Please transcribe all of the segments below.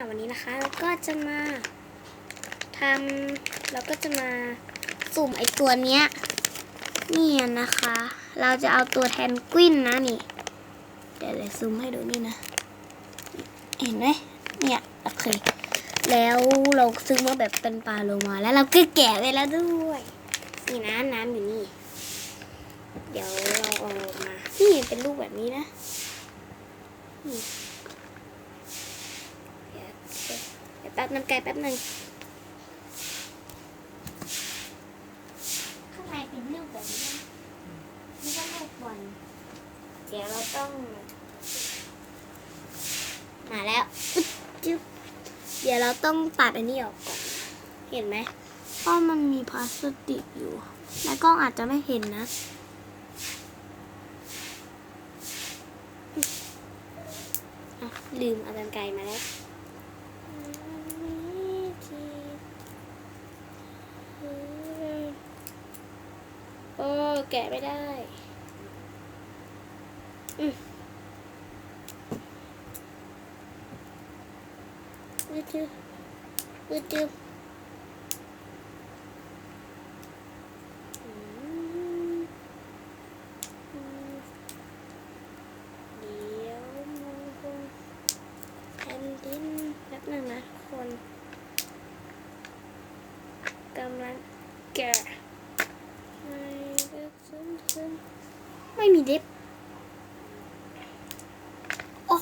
วันนี้นะคะเราก็จะมาทำเราก็จะมาสุ่มไอตัวเนี้ยนี่นะคะ เราจะเอาตัวแทนกวินนะนี่เดี๋ยวเลยซูมให้ดูนี่นะ เห็นไหมเนี่ยโอเค แล้วเราซื้อมาแบบเป็นปลาโลมาแล้วเราก็แกะไปแล้วด้วยนี่นะน้ำอยู่นี่ เดี๋ยวเราเอามานี่เป็นลูกแบบนี้นะนี่ เดี๋ยวเดี๋ยวแป๊ บน้ำไก่แป๊บหนึ่งข้างในเป็นลูกแบบนี้นะนี่ก็ลูกบอลเดี๋ยวเราต้อง มาแล้วอึ๊บจึ๊บเดี๋ยวเราต้องตัดอันนี้ออกก่อนเห็นไหมเพราะมันมีพลาสติกอยู่ และกล้องอาจจะไม่เห็นนะอะลืมเอากันไกลมาแล้ว โอแกะไม่ได้ อืมอืดจืดอืดจืดอืมเดี๋ยวมองตรงแผ่นดินแป๊บนึงนะคนกำลังแกะ ไม่ก็ซึ้งซึ้ง ไม่มีดิฟโอ้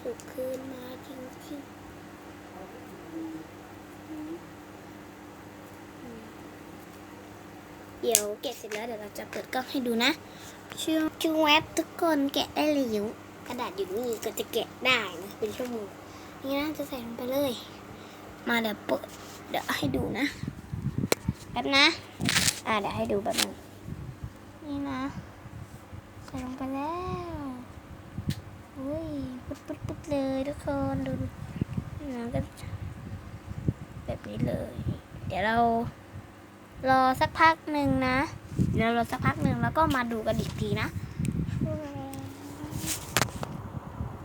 สุดคืนมาจริงๆ เดี๋ยวแกะเสร็จแล้วเดี๋ยวเราจะเปิดกล้องให้ดูนะชูชูแวบทุกคนแกะได้แล้วกระดาษอยู่นี่ก็จะแกะได้นะเป็นชั่วโมงนี่นะจะใส่ลงไปเลย มาเดี๋ยวเปิดเดี๋ยวให้ดูนะแป๊บนะอ่าเดี๋ยวให้ดูแบบนึงนี่นะใส่ลงไปแล้วอุ้ยปุ๊ดปุ๊ดปุ๊ดเลยทุกคนดูนี่นะก็แบบนี้เลย เดี๋ยวเรา รอสักพักหนึ่งนะเดี๋ยวรอสักพักหนึ่งแล้วก็มาดูกันอีกทีนะ